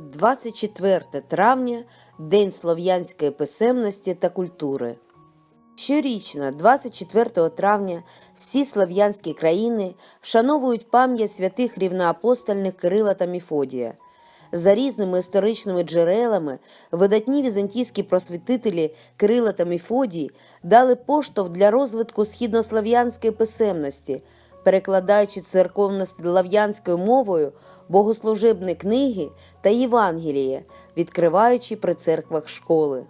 24 травня День слов'янської писемності та культури. Щорічно, 24 травня, всі слов'янські країни вшановують пам'ять святих рівноапостольних Кирила та Міфодія. За різними історичними джерелами видатні візантійські просвітителі Кирила та Міфодій дали поштовх для розвитку східнослов'янської писемності, перекладаючи церковно-слав'янською мовою богослужебні книги та Євангеліє, відкриваючи при церквах школи.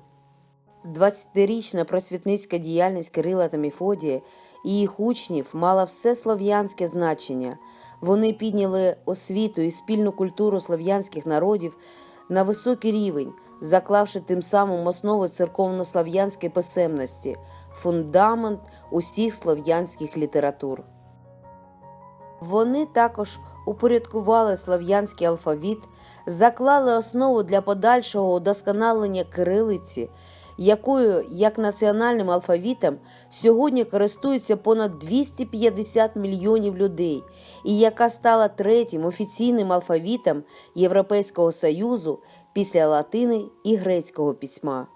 20-річна просвітницька діяльність Кирила та Міфодія і їх учнів мала все слов'янське значення. Вони підняли освіту і спільну культуру слов'янських народів на високий рівень, заклавши тим самим основи церковно-слов'янської писемності, фундамент усіх слов'янських літератур. Вони також упорядкували слов'янський алфавіт, заклали основу для подальшого удосконалення кирилиці, якою як національним алфавітом сьогодні користуються понад 250 мільйонів людей, і яка стала третім офіційним алфавітом Європейського Союзу після латини і грецького письма.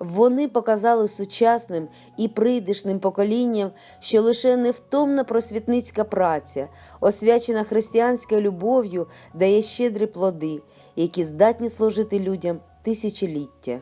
Вони показали сучасним і прийдешним поколінням, що лише невтомна просвітницька праця, освячена християнською любов'ю, дає щедрі плоди, які здатні служити людям тисячоліття.